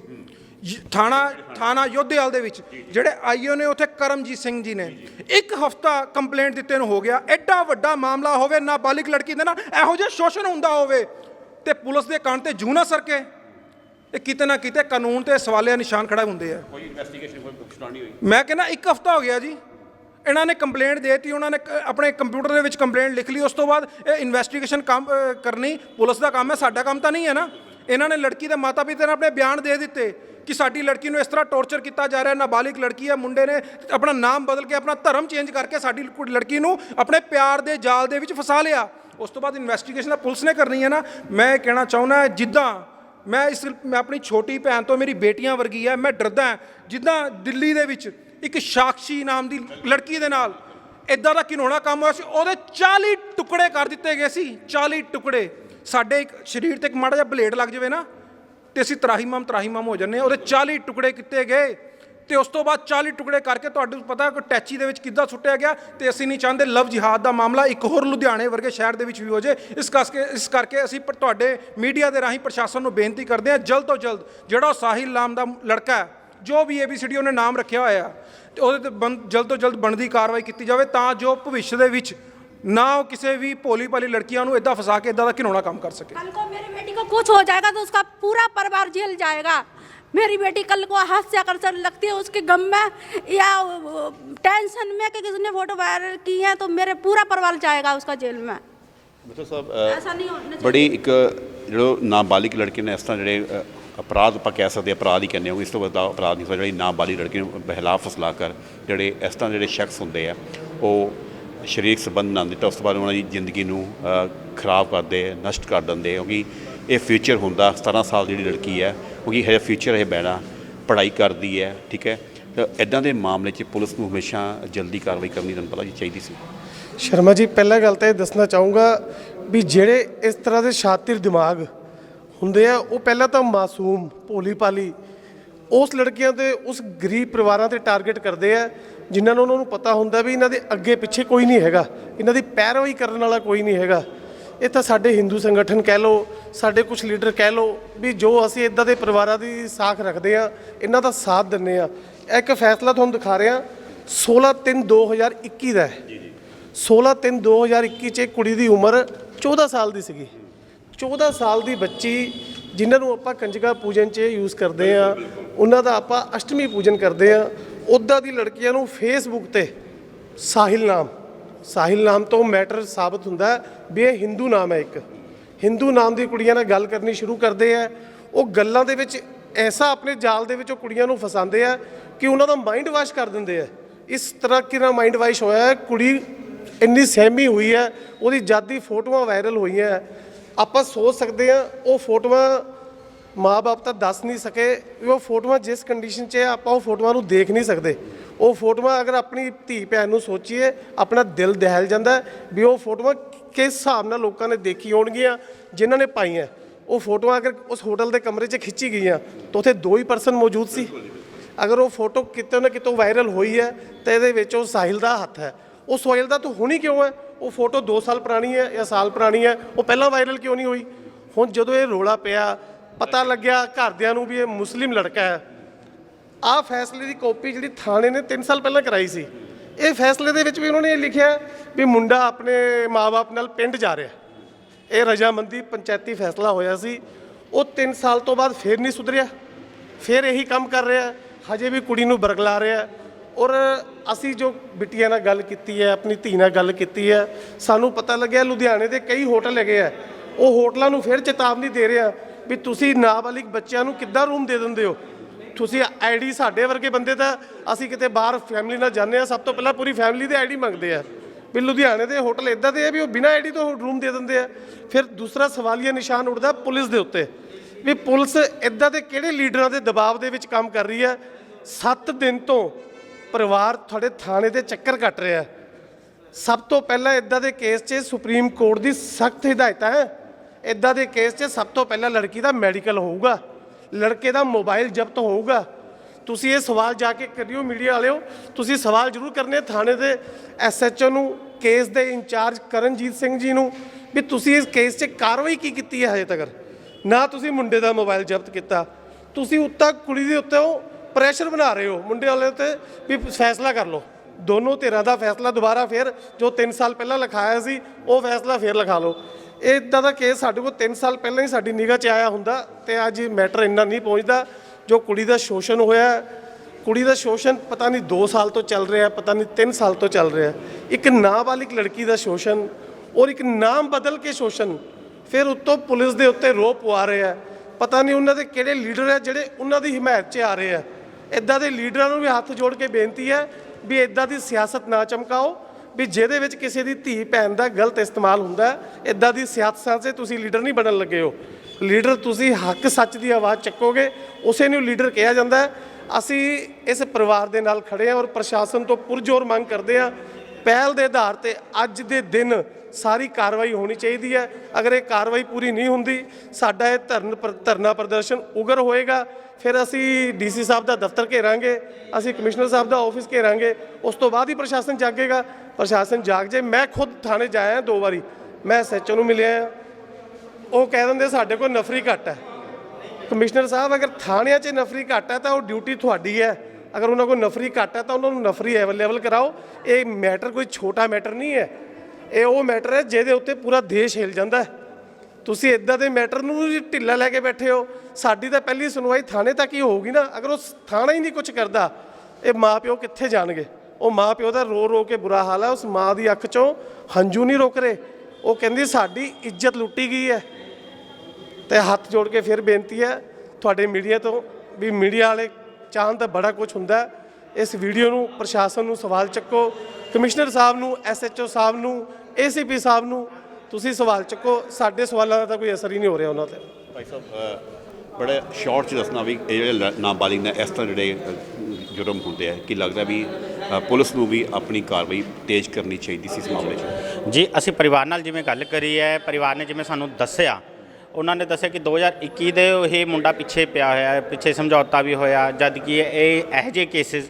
ਥਾਣਾ ਥਾਣਾ ਯੋਧੇਵਾਲ ਦੇ ਵਿੱਚ ਜਿਹੜੇ ਆਈਓ ਨੇ ਉੱਥੇ ਕਰਮਜੀਤ ਸਿੰਘ ਜੀ ਨੇ। ਇੱਕ ਹਫਤਾ ਕੰਪਲੇਂਟ ਦਿੱਤੇ ਨੂੰ ਹੋ ਗਿਆ। ਐਡਾ ਵੱਡਾ ਮਾਮਲਾ ਹੋਵੇ ਨਾਬਾਲਿਗ ਲੜਕੀ ਦੇ ਨਾਲ ਇਹੋ ਜਿਹਾ ਸ਼ੋਸ਼ਣ ਹੁੰਦਾ ਹੋਵੇ ਤੇ ਪੁਲਿਸ ਦੇ ਕੰਨ ਤੇ ਜੂ ਨਾ ਸਰਕੇ। ਇਹ ਕਿਤੇ ਨਾ ਕਿਤੇ ਕਾਨੂੰਨ ਤੇ ਸਵਾਲਿਆ ਨਿਸ਼ਾਨ ਖੜਾ ਹੁੰਦੇ ਆ। ਕੋਈ ਇਨਵੈਸਟੀਗੇਸ਼ਨ ਕੋਈ ਪੁੱਛਣਾ ਨਹੀਂ ਹੋਈ? ਮੈਂ ਕਹਿੰਦਾ ਇੱਕ ਹਫਤਾ ਹੋ ਗਿਆ ਜੀ। ਇਹਨਾਂ ਨੇ ਕੰਪਲੇਂਟ ਦੇਤੀ ਉਹਨਾਂ ਨੇ ਆਪਣੇ ਕੰਪਿਊਟਰ ਦੇ ਵਿੱਚ ਕੰਪਲੇਂਟ ਲਿਖ ਲਈ ਉਸ ਤੋਂ ਬਾਅਦ ਇਹ ਇਨਵੈਸਟੀਗੇਸ਼ਨ ਕੰਮ ਕਰਨੀ। ਪੁਲਿਸ ਦਾ ਕੰਮ ਹੈ ਸਾਡਾ ਕੰਮ ਤਾਂ ਨਹੀਂ ਹੈ ਨਾ। ਇਹਨਾਂ ਨੇ ਲੜਕੀ ਦੇ ਮਾਤਾ ਪਿਤਾ ਨੇ ਆਪਣੇ ਬਿਆਨ ਦੇ ਦਿੱਤੇ। ਕਿ ਸਾਡੀ ਲੜਕੀ ਨੂੰ ਇਸ ਤਰ੍ਹਾਂ ਟੌਰਚਰ ਕੀਤਾ ਜਾ ਰਿਹਾ, ਨਾਬਾਲਿਗ ਲੜਕੀ ਹੈ, ਮੁੰਡੇ ਨੇ ਆਪਣਾ ਨਾਮ ਬਦਲ ਕੇ, ਆਪਣਾ ਧਰਮ ਚੇਂਜ ਕਰਕੇ ਸਾਡੀ ਕੁ- ਲੜਕੀ ਨੂੰ ਆਪਣੇ ਪਿਆਰ ਦੇ ਜਾਲ ਦੇ ਵਿੱਚ ਫਸਾ ਲਿਆ। ਉਸ ਤੋਂ ਬਾਅਦ ਇਨਵੈਸਟੀਗੇਸ਼ਨ ਤਾਂ ਪੁਲਿਸ ਨੇ ਕਰਨੀ ਹੈ ਨਾ। ਮੈਂ ਇਹ ਕਹਿਣਾ ਚਾਹੁੰਦਾ ਜਿੱਦਾਂ ਮੈਂ ਇਸ, ਮੈਂ ਆਪਣੀ ਛੋਟੀ ਭੈਣ ਤੋਂ ਮੇਰੀ ਬੇਟੀਆਂ ਵਰਗੀ ਹੈ ਮੈਂ ਡਰਦਾ ਜਿੱਦਾਂ ਦਿੱਲੀ ਦੇ ਵਿੱਚ ਇੱਕ ਸਾਕਸ਼ੀ ਨਾਮ ਦੀ ਲੜਕੀ ਦੇ ਨਾਲ ਇਦਾਂ ਦਾ ਕਿਨੋਣਾ ਕੰਮ ਹੋਇਆ ਸੀ, ਉਹਦੇ 40 ਟੁਕੜੇ ਕਰ ਦਿੱਤੇ ਗਏ ਸੀ 40 ਟੁਕੜੇ। ਸਾਡੇ ਇੱਕ ਸਰੀਰ ਤੇ ਇੱਕ ਮਾੜਾ ਜਿਹਾ ਬਲੇਡ ਲੱਗ ਜਾਵੇ ਨਾ ਤੇ ਅਸੀਂ ਤਰਾਹੀਮਾਮ ਤਰਾਹੀਮਾਮ ਹੋ ਜੰਨੇ ਉਹਦੇ 40 ਟੁਕੜੇ ਕੀਤੇ ਗਏ ਤੇ ਉਸ ਤੋਂ ਬਾਅਦ 40 ਟੁਕੜੇ ਕਰਕੇ ਤੁਹਾਨੂੰ ਪਤਾ ਕਿ ਟੈਚੀ ਦੇ ਵਿੱਚ ਕਿੱਦਾਂ ਸੁੱਟਿਆ ਗਿਆ ਤੇ ਅਸੀਂ ਨਹੀਂ ਚਾਹੁੰਦੇ ਲਵ ਜਿਹਾਦ ਦਾ ਮਾਮਲਾ ਇੱਕ ਹੋਰ ਲੁਧਿਆਣੇ ਵਰਗੇ ਸ਼ਹਿਰ ਦੇ ਵਿੱਚ ਵੀ ਹੋ ਜੇ। ਇਸ ਕਰਕੇ ਇਸ ਕਰਕੇ ਅਸੀਂ ਤੁਹਾਡੇ ਮੀਡੀਆ ਦੇ ਰਾਹੀਂ ਪ੍ਰਸ਼ਾਸਨ ਨੂੰ ਬੇਨਤੀ ਕਰਦੇ ਹਾਂ, ਜਲਦ ਤੋਂ ਜਲਦ ਜਿਹੜਾ ਸਾਹਿਲ ਲਾਮ ਦਾ ਲੜਕਾ ਜੋ ਵੀ ਏਬੀਸੀਡੀ ਉਹਨੇ ਨਾਮ ਰੱਖਿਆ ਹੋਇਆ ਤੇ ਉਹਦੇ ਤੇ ਜਲਦ ਤੋਂ ਜਲਦ ਬਣਦੀ ਕਾਰਵਾਈ ਕੀਤੀ ਜਾਵੇ ਤਾਂ ਜੋ ਭਵਿੱਖ ਦੇ ਵਿੱਚ ਨਾ ਉਹ ਕਿਸੇ ਵੀ ਭੋਲੀ ਭਾਲੀ ਲੜਕੀਆਂ ਨੂੰ ਇਦਾਂ ਫਸਾ ਕੇ ਇਦਾਂ ਦਾ ਘਿਨੌਣਾ ਕੰਮ ਕਰ ਸਕੇ। कुछ हो जाएगा तो उसका पूरा परिवार जेल जाएगा मेरी बेटी कल को हाथ से आकर चल लगती है उसके गम में या टेंशन में कि किसी ने फोटो वायरल की है तो मेरे पूरा परिवार जाएगा उसका जेल में ਮਿੱਤਰ ਸਾਹਿਬ ऐसा नहीं होना ਬੜੀ ਇੱਕ ਜਿਹੜੋ ਨਾਬਾਲਿਗ ਲੜਕੀ ਨੇ ਇਸ ਤਰ੍ਹਾਂ ਜਿਹੜੇ ਅ, ਅਪਰਾਧ ਆਪਾਂ ਕਹਿ ਸਕਦੇ ਹਾਂ, ਅਪਰਾਧ ਹੀ ਕਹਿੰਦੇ ਹਾਂ ਇਸ ਤੋਂ ਵੱਡਾ ਅਪਰਾਧ ਨਹੀਂ ਹੁੰਦਾ ਜਿਹੜੀ ਨਾਬਾਲਿਗ ਲੜਕੀ ਨੂੰ ਬਹਿਲਾ ਫਸਲਾ ਕਰ ਜਿਹੜੇ ਇਸ ਤਰ੍ਹਾਂ ਜਿਹੜੇ ਸ਼ਖਸ ਹੁੰਦੇ ਆ ਉਹ ਸਰੀਰਕ ਸੰਬੰਧ ਨਾਲ ਦਿੱਤਾ ਉਸ ਤੋਂ ਬਾਅਦ ਉਹਨਾਂ ਦੀ ਜ਼ਿੰਦਗੀ ਨੂੰ ਅ, ਖਰਾਬ ਕਰਦੇ ਆ ਨਸ਼ਟ ਕਰ ਦਿੰਦੇ ਆ ਕਿਉਂਕਿ ਇਹ ਫਿਊਚਰ ਹੁੰਦਾ 17 ਸਾਲ ਦੀ ਜਿਹੜੀ ਲੜਕੀ ਹੈ ਕਿਉਂਕਿ ਹਜੇ ਫਿਊਚਰ ਇਹ ਬੈਣਾ, ਪੜ੍ਹਾਈ ਕਰਦੀ ਹੈ, ਠੀਕ ਹੈ? ਤਾਂ ਇਦਾਂ ਦੇ ਮਾਮਲੇ 'ਚ ਪੁਲਿਸ ਨੂੰ ਹਮੇਸ਼ਾ ਜਲਦੀ ਕਾਰਵਾਈ ਕਰਨੀ ਤੁਹਾਨੂੰ ਪਤਾ ਜੀ ਚਾਹੀਦੀ ਸੀ। ਸ਼ਰਮਾ ਜੀ, ਪਹਿਲਾਂ ਗੱਲ ਤਾਂ ਇਹ ਦੱਸਣਾ ਚਾਹੂੰਗਾ ਵੀ ਜਿਹੜੇ ਇਸ ਤਰ੍ਹਾਂ ਦੇ ਸ਼ਾਤਿਰ ਦਿਮਾਗ ਹੁੰਦੇ ਆ, ਉਹ ਪਹਿਲਾਂ ਤਾਂ ਮਾਸੂਮ ਭੋਲੀ ਭਾਲੀ ਉਸ ਲੜਕੀਆਂ ਤੇ, ਉਸ ਗਰੀਬ ਪਰਿਵਾਰਾਂ ਤੇ ਟਾਰਗੇਟ ਕਰਦੇ ਆ, ਜਿਨ੍ਹਾਂ ਨੂੰ ਉਹਨਾਂ ਨੂੰ ਪਤਾ ਹੁੰਦਾ ਵੀ ਇਹਨਾਂ ਦੇ ਅੱਗੇ ਪਿੱਛੇ ਕੋਈ ਨਹੀਂ ਹੈਗਾ, ਇਹਨਾਂ ਦੀ ਪੈਰਵਾਈ ਕਰਨ ਵਾਲਾ ਕੋਈ ਨਹੀਂ ਹੈਗਾ। ਇਹ ਤਾਂ ਸਾਡੇ ਹਿੰਦੂ ਸੰਗਠਨ ਕਹਿ ਲਓ ਸਾਡੇ ਕੁਝ ਲੀਡਰ ਕਹਿ ਲਓ ਵੀ ਜੋ ਅਸੀਂ ਇਦਾਂ ਦੇ ਪਰਿਵਾਰਾਂ ਦੀ ਸਾਖ ਰੱਖਦੇ ਆ ਇਹਨਾਂ ਦਾ ਸਾਥ ਦਿੰਨੇ ਆ ਇੱਕ ਫੈਸਲਾ ਤੁਹਾਨੂੰ ਦਿਖਾ ਰਿਹਾ 16 3 2021 ਦਾ ਹੈ। 16 3 2021 ਚ ਇੱਕ ਕੁੜੀ ਦੀ ਉਮਰ 14 ਸਾਲ ਦੀ ਸੀਗੀ। 14 ਸਾਲ ਦੀ ਬੱਚੀ ਜਿਨ੍ਹਾਂ ਨੂੰ ਆਪਾਂ ਕੰਜਕਾ ਪੂਜਨ 'ਚ ਯੂਜ਼ ਕਰਦੇ ਆ ਉਹਨਾਂ ਦਾ ਆਪਾਂ ਅਸ਼ਟਮੀ ਪੂਜਨ ਕਰਦੇ ਆ ਉੱਦਾਂ ਦੀ ਲੜਕੀਆਂ ਨੂੰ ਫੇਸਬੁੱਕ ਤੇ ਸਾਹਿਲ ਨਾਮ। ਸਾਹਿਲ ਨਾਮ ਤੋਂ ਮੈਟਰ ਸਾਬਤ ਹੁੰਦਾ ਵੀ ਇਹ ਹਿੰਦੂ ਨਾਮ ਹੈ ਇੱਕ। ਹਿੰਦੂ ਨਾਮ ਦੀ ਕੁੜੀਆਂ ਨਾਲ ਗੱਲ ਕਰਨੀ ਸ਼ੁਰੂ ਕਰਦੇ ਆ। ਉਹ ਗੱਲਾਂ ਦੇ ਵਿੱਚ ਐਸਾ ਆਪਣੇ ਜਾਲ ਦੇ ਵਿੱਚ ਉਹ ਕੁੜੀਆਂ ਨੂੰ ਫਸਾਉਂਦੇ ਆ ਕਿ ਉਹਨਾਂ ਦਾ ਮਾਈਂਡ ਵਾਸ਼ ਕਰ ਦਿੰਦੇ ਆ। ਇਸ ਤਰ੍ਹਾਂ ਕਿਰਾ ਮਾਈਂਡ ਵਾਸ਼ ਹੋਇਆ ਹੈ? ਕੁੜੀ ਇੰਨੀ ਸਹਿਮੀ ਹੋਈ ਹੈ, ਉਹਦੀ ਜਾਦੀ ਫੋਟੋਆਂ ਵਾਇਰਲ ਹੋਈਆਂ ਆਪਾਂ ਸੋਚ ਸਕਦੇ ਆ ਉਹ ਫੋਟੋਆਂ ਮਾਪੇ ਤਾਂ ਦੱਸ ਨਹੀਂ ਸਕੇ ਉਹ ਫੋਟੋਆਂ ਜਿਸ ਕੰਡੀਸ਼ਨ 'ਚ ਹੈ, ਆਪਾਂ ਉਹ ਫੋਟੋਆਂ ਨੂੰ ਦੇਖ ਨਹੀਂ ਸਕਦੇ। ਉਹ ਫੋਟੋਆਂ ਅਗਰ ਆਪਣੀ ਧੀ ਭੈਣ ਨੂੰ ਸੋਚੀਏ, ਆਪਣਾ ਦਿਲ ਦਹਿਲ ਜਾਂਦਾ ਵੀ ਉਹ ਫੋਟੋਆਂ ਕਿਸ ਹਿਸਾਬ ਨਾਲ ਲੋਕਾਂ ਨੇ ਦੇਖੀ ਹੋਣਗੀਆਂ, ਜਿਨ੍ਹਾਂ ਨੇ ਪਾਈਆਂ ਉਹ ਫੋਟੋਆਂ ਅਗਰ ਉਸ ਹੋਟਲ ਦੇ ਕਮਰੇ 'ਚ ਖਿੱਚੀ ਗਈਆਂ, ਤਾਂ ਉੱਥੇ ਦੋ ਹੀ ਪਰਸਨ ਮੌਜੂਦ ਸੀ। ਅਗਰ ਉਹ ਫੋਟੋ ਕਿਤੇ ਨਾ ਕਿਤੋਂ ਵਾਇਰਲ ਹੋਈ ਹੈ, ਤਾਂ ਇਹਦੇ ਵਿੱਚ ਉਹ ਸਾਹਿਲ ਦਾ ਹੱਥ ਹੈ। ਉਹ ਸੋਇਲ ਦਾ ਤਾਂ ਹੋਣੀ ਕਿਉਂ ਹੈ? ਉਹ ਫੋਟੋ 2 ਸਾਲ ਪੁਰਾਣੀ ਹੈ ਜਾਂ ਸਾਲ ਪੁਰਾਣੀ ਹੈ? ਉਹ ਪਹਿਲਾਂ ਵਾਇਰਲ ਕਿਉਂ ਨਹੀਂ ਹੋਈ? ਹੁਣ ਜਦੋਂ ਇਹ ਰੋਲਾ ਪਿਆ, ਪਤਾ ਲੱਗਿਆ ਘਰਦਿਆਂ ਨੂੰ ਵੀ ਇਹ ਮੁਸਲਿਮ ਲੜਕਾ ਹੈ। ਆਹ ਫੈਸਲੇ ਦੀ ਕਾਪੀ ਜਿਹੜੀ ਥਾਣੇ ਨੇ 3 ਸਾਲ ਪਹਿਲਾਂ ਕਰਾਈ ਸੀ, ਇਹ ਫੈਸਲੇ ਦੇ ਵਿੱਚ ਵੀ ਉਹਨਾਂ ਨੇ ਇਹ ਲਿਖਿਆ ਵੀ ਮੁੰਡਾ ਆਪਣੇ ਮਾਪੇ ਨਾਲ ਪਿੰਡ ਜਾ ਰਿਹਾ। ਇਹ ਰਜਾਮੰਦੀ ਪੰਚਾਇਤੀ ਫੈਸਲਾ ਹੋਇਆ ਸੀ, ਉਹ 3 ਸਾਲ ਤੋਂ ਬਾਅਦ ਫੇਰ ਨਹੀਂ ਸੁਧਰਿਆ, ਫਿਰ ਇਹੀ ਕੰਮ ਕਰ ਰਿਹਾ, ਹਜੇ ਵੀ ਕੁੜੀ ਨੂੰ ਬਰਗਲਾ ਰਿਹਾ। ਔਰ ਅਸੀਂ ਜੋ ਬਿਟੀਆਂ ਨਾਲ ਗੱਲ ਕੀਤੀ ਹੈ, ਆਪਣੀ ਧੀ ਨਾਲ ਗੱਲ ਕੀਤੀ ਹੈ, ਸਾਨੂੰ ਪਤਾ ਲੱਗਿਆ ਲੁਧਿਆਣੇ ਦੇ ਕਈ ਹੋਟਲ ਹੈਗੇ ਆ, ਉਹ ਹੋਟਲਾਂ ਨੂੰ ਫਿਰ ਚੇਤਾਵਨੀ ਦੇ ਰਿਹਾ ਵੀ ਤੁਸੀਂ ਨਾਬਾਲਿਗ ਬੱਚਿਆਂ ਨੂੰ ਕਿੱਦਾਂ ਰੂਮ ਦੇ ਦਿੰਦੇ ਹੋ? ਤੁਸੀਂ ਆਈਡੀ ਸਾਡੇ ਵਰਗੇ ਬੰਦੇ ਤਾਂ ਅਸੀਂ ਕਿਤੇ ਬਾਹਰ ਫੈਮਿਲੀ ਨਾਲ ਜਾਂਦੇ ਆ ਸਭ ਤੋਂ ਪਹਿਲਾਂ ਪੂਰੀ ਫੈਮਿਲੀ ਦੀ ਆਈਡੀ ਮੰਗਦੇ ਆ। ਵੀ ਲੁਧਿਆਣੇ ਦੇ ਹੋਟਲ ਇਦਾਂ ਦੇ ਆ ਵੀ ਉਹ ਬਿਨਾਂ ਆਈਡੀ ਤੋਂ ਰੂਮ ਦੇ ਦਿੰਦੇ ਆ। ਫਿਰ ਦੂਸਰਾ ਸਵਾਲੀਆ ਨਿਸ਼ਾਨ ਉੱਠਦਾ ਪੁਲਿਸ ਦੇ ਉੱਤੇ ਵੀ ਪੁਲਿਸ ਇਦਾਂ ਦੇ ਕਿਹੜੇ ਲੀਡਰਾਂ ਦੇ ਦਬਾਅ ਦੇ ਵਿੱਚ ਕੰਮ ਕਰ ਰਹੀ ਹੈ 7 ਦਿਨ ਤੋਂ ਪਰਿਵਾਰ ਤੁਹਾਡੇ ਥਾਣੇ ਦੇ ਚੱਕਰ ਕੱਟ ਰਿਹਾ। ਸਭ ਤੋਂ ਪਹਿਲਾਂ ਇਦਾਂ ਦੇ ਕੇਸ 'ਚ ਸੁਪਰੀਮ ਕੋਰਟ ਦੀ ਸਖਤ ਹਦਾਇਤਾਂ ਹੈ। ਇਦਾਂ ਦੇ ਕੇਸ 'ਚ ਸਭ ਤੋਂ ਪਹਿਲਾਂ ਲੜਕੀ ਦਾ ਮੈਡੀਕਲ ਹੋਊਗਾ। ਲੜਕੇ ਦਾ ਮੋਬਾਈਲ ਜ਼ਬਤ ਹੋਊਗਾ। ਤੁਸੀਂ ਇਹ ਸਵਾਲ ਜਾ ਕੇ ਕਰਿਓ ਮੀਡੀਆ ਵਾਲਿਓ। ਤੁਸੀਂ ਸਵਾਲ ਜ਼ਰੂਰ ਕਰਨੇ ਥਾਣੇ ਦੇ ਐਸਐਚਓ ਨੂੰ, ਕੇਸ ਦੇ ਇੰਚਾਰਜ ਕਰਨਜੀਤ ਸਿੰਘ ਜੀ ਨੂੰ, ਵੀ ਤੁਸੀਂ ਇਸ ਕੇਸ 'ਚ ਕਾਰਵਾਈ ਕੀ ਕੀਤੀ ਹੈ ਹਜੇ ਤੱਕ? ਨਾ ਤੁਸੀਂ ਮੁੰਡੇ ਦਾ ਮੋਬਾਈਲ ਜ਼ਬਤ ਕੀਤਾ। ਤੁਸੀਂ ਉੱਤਾ ਕੁੜੀ ਦੇ ਉੱਤੇ ਉਹ ਪ੍ਰੈਸ਼ਰ ਬਣਾ ਰਹੇ ਹੋ ਮੁੰਡੇ ਵਾਲੇ ਉੱਤੇ ਵੀ ਫੈਸਲਾ ਕਰ ਲਓ। ਦੋਨੋਂ ਧਿਰਾਂ ਦਾ ਫੈਸਲਾ ਦੁਬਾਰਾ ਫਿਰ, ਜੋ 3 ਸਾਲ ਪਹਿਲਾਂ ਲਿਖਾਇਆ ਸੀ, ਉਹ ਫੈਸਲਾ ਫਿਰ ਲਿਖਾ ਲਓ। ਇਦਾਂ ਦਾ ਕੇਸ ਸਾਡੇ ਕੋਲ 3 ਸਾਲ ਪਹਿਲਾਂ ਹੀ ਸਾਡੀ ਨਿਗਾਹ 'ਚ ਆਇਆ ਹੁੰਦਾ ਤੇ ਅੱਜ ਮੈਟਰ ਇੰਨਾ ਨਹੀਂ ਪਹੁੰਚਦਾ, ਜੋ ਕੁੜੀ ਦਾ ਸ਼ੋਸ਼ਣ ਹੋਇਆ ਕੁੜੀ ਦਾ ਸ਼ੋਸ਼ਣ ਪਤਾ ਨਹੀਂ 2 ਸਾਲ ਤੋਂ ਚੱਲ ਰਿਹਾ, ਪਤਾ ਨਹੀਂ 3 ਸਾਲ ਤੋਂ ਚੱਲ ਰਿਹਾ। ਇੱਕ ਨਾਬਾਲਿਗ ਲੜਕੀ ਦਾ ਸ਼ੋਸ਼ਣ ਔਰ ਇੱਕ ਨਾਮ ਬਦਲ ਕੇ ਸ਼ੋਸ਼ਣ, ਫਿਰ ਉੱਤੋਂ ਪੁਲਿਸ ਦੇ ਉੱਤੇ ਰੋਪ ਪਵਾ ਰਿਹਾ ਪਤਾ ਨਹੀਂ ਉਹਨਾਂ ਦੇ ਕਿਹੜੇ ਲੀਡਰ ਹੈ ਜਿਹੜੇ ਉਹਨਾਂ ਦੀ ਹਮਾਇਤ 'ਚ ਆ ਰਹੇ ਆ ਇਦਾਂ ਦੇ ਲੀਡਰਾਂ ਨੂੰ ਵੀ ਹੱਥ ਜੋੜ ਕੇ ਬੇਨਤੀ ਹੈ ਵੀ ਇਦਾਂ ਦੀ ਸਿਆਸਤ ਨਾ ਚਮਕਾਓ। ਵੀ ਜਿਹਦੇ ਵਿੱਚ ਕਿਸੇ ਦੀ ਧੀ ਭੈਣ ਦਾ ਗਲਤ ਇਸਤੇਮਾਲ ਹੁੰਦਾ ਹੈ ਇਦਾਂ ਦੀ ਸਿਆਸਤਾਂ 'ਚ ਤੁਸੀਂ ਲੀਡਰ ਨਹੀਂ ਬਣਨ ਲੱਗੇ ਹੋ। ਲੀਡਰ ਤੁਸੀਂ ਹੱਕ ਸੱਚ ਦੀ ਆਵਾਜ਼ ਚੱਕੋਗੇ, ਉਸੇ ਨੂੰ ਲੀਡਰ ਕਿਹਾ ਜਾਂਦਾ ਅਸੀਂ ਇਸ ਪਰਿਵਾਰ ਦੇ ਨਾਲ ਖੜੇ ਹਾਂ ਔਰ ਪ੍ਰਸ਼ਾਸਨ ਤੋਂ ਪੁਰਜ਼ੋਰ ਮੰਗ ਕਰਦੇ ਹਾਂ। ਪਹਿਲ ਦੇ ਆਧਾਰ ਤੇ ਅੱਜ ਦੇ ਦਿਨ ਸਾਰੀ ਕਾਰਵਾਈ ਹੋਣੀ ਚਾਹੀਦੀ ਹੈ। ਅਗਰ ਇਹ ਕਾਰਵਾਈ ਪੂਰੀ ਨਹੀਂ ਹੁੰਦੀ, ਸਾਡਾ ਇਹ ਧਰਨ ਪਰ- ਧਰਨਾ ਪ੍ਰਦਰਸ਼ਨ ਉਗਰ ਹੋਏਗਾ, ਫਿਰ ਅਸੀਂ ਡੀਸੀ ਸਾਹਿਬ ਦਾ ਦਫ਼ਤਰ ਘੇਰਾਂਗੇ, ਅਸੀਂ ਕਮਿਸ਼ਨਰ ਸਾਹਿਬ ਦਾ ਆਫਿਸ ਘੇਰਾਂਗੇ, ਉਸ ਤੋਂ ਬਾਅਦ ਹੀ ਪ੍ਰਸ਼ਾਸਨ ਜਾਗੇਗਾ। ਪ੍ਰਸ਼ਾਸਨ ਜਾਗ ਜੇ, ਮੈਂ ਖੁਦ ਥਾਣੇ ਜਾਇਆ ਦੋ ਵਾਰੀ, ਮੈਂ ਐਸਐਚਓ ਨੂੰ ਮਿਲਿਆ ਹਾਂ। ਉਹ ਕਹਿ ਦਿੰਦੇ ਸਾਡੇ ਕੋਲ ਨਫਰੀ ਘੱਟ ਹੈ। ਕਮਿਸ਼ਨਰ ਸਾਹਿਬ, ਅਗਰ ਥਾਣਿਆਂ 'ਚ ਨਫਰੀ ਘੱਟ ਹੈ ਤਾਂ ਉਹ ਡਿਊਟੀ ਤੁਹਾਡੀ ਹੈ। ਅਗਰ ਉਹਨਾਂ ਕੋਲ ਨਫਰੀ ਘੱਟ ਹੈ ਤਾਂ ਉਹਨਾਂ ਨੂੰ ਨਫਰੀ ਅਵੇਲੇਬਲ ਕਰਾਓ। ਇਹ ਮੈਟਰ ਕੋਈ ਛੋਟਾ ਮੈਟਰ ਨਹੀਂ ਹੈ। ਇਹ ਉਹ ਮੈਟਰ ਹੈ ਜਿਹਦੇ ਉੱਤੇ ਪੂਰਾ ਦੇਸ਼ ਹਿਲ ਜਾਂਦਾ ਹੈ। ਤੁਸੀਂ ਇਦਾਂ ਦੇ ਮੈਟਰ ਨੂੰ ਢਿੱਲਾ ਲੈ ਕੇ ਬੈਠੇ ਹੋ। ਸਾਡੀ ਤਾਂ ਪਹਿਲੀ ਸੁਣਵਾਈ ਥਾਣੇ ਤੱਕ ਹੀ ਹੋਊਗੀ ਨਾ। ਅਗਰ ਉਹ ਥਾਣਾ ਹੀ ਨਹੀਂ ਕੁਝ ਕਰਦਾ, ਇਹ ਮਾਪਿਓ ਕਿੱਥੇ ਜਾਣਗੇ? ਉਹ ਮਾਪਿਓ ਦਾ ਰੋ ਰੋ ਕੇ ਬੁਰਾ ਹਾਲ ਹੈ। ਉਸ ਮਾਂ ਦੀ ਅੱਖ 'ਚੋਂ ਹੰਝੂ ਨਹੀਂ ਰੁਕ ਰਹੇ। ਉਹ ਕਹਿੰਦੀ, ਸਾਡੀ ਇੱਜ਼ਤ ਲੁੱਟੀ ਗਈ ਹੈ। ਤੇ ਹੱਥ ਜੋੜ ਕੇ ਫਿਰ ਬੇਨਤੀ ਹੈ ਤੁਹਾਡੇ ਮੀਡੀਆ ਤੋਂ ਵੀ ਮੀਡੀਆ ਵਾਲੇ ਚਾਹਣ ਤਾਂ ਬੜਾ ਕੁਝ ਹੁੰਦਾ ਇਸ ਵੀਡੀਓ ਨੂੰ ਪ੍ਰਸ਼ਾਸਨ ਨੂੰ ਸਵਾਲ ਚੱਕੋ। ਕਮਿਸ਼ਨਰ ਸਾਹਿਬ ਨੂੰ ਐਸਐਚਓ ਸਾਹਿਬ ਨੂੰ ਏਸੀਪੀ ਸਾਹਿਬ ਨੂੰ ਤੁਸੀਂ ਸਵਾਲ ਚੱਕੋ ਸਾਡੇ ਸਵਾਲਾਂ ਦਾ ਤਾਂ ਕੋਈ ਅਸਰ ਹੀ ਨਹੀਂ ਹੋ ਰਿਹਾ ਉਹਨਾਂ ਤੇ। ਭਾਈ ਸਾਹਿਬ ਬੜੇ ਸ਼ਾਰਟ ਚ ਦੱਸਣਾ ਵੀ ਇਹ ਜਿਹੜੇ ਨਾਬਾਲਿਗ ਨੇ ਇਸ ਤਰ੍ਹਾਂ ਜਿਹੜੇ ਜੁਰਮ ਹੁੰਦੇ ਆ ਕਿ ਲੱਗਦਾ ਵੀ ਪੁਲਿਸ ਨੂੰ ਵੀ ਆਪਣੀ ਕਾਰਵਾਈ ਤੇਜ਼ ਕਰਨੀ ਚਾਹੀਦੀ ਸੀ ਇਸ ਮਾਮਲੇ 'ਚ? ਜੀ ਅਸੀਂ ਪਰਿਵਾਰ ਨਾਲ ਜਿਵੇਂ ਗੱਲ ਕਰੀ ਹੈ ਪਰਿਵਾਰ ਨੇ ਜਿਵੇਂ ਸਾਨੂੰ ਦੱਸਿਆ ਉਹਨਾਂ ਨੇ ਦੱਸਿਆ ਕਿ 2021 ਦੇ ਇਹ ਮੁੰਡਾ ਪਿੱਛੇ ਪਿਆ ਹੋਇਆ ਹੈ ਪਿੱਛੇ ਸਮਝੌਤਾ ਵੀ ਹੋਇਆ ਜਦ ਕਿ ਇਹ ਇਹੋ ਜਿਹੇ ਕੇਸਿਸ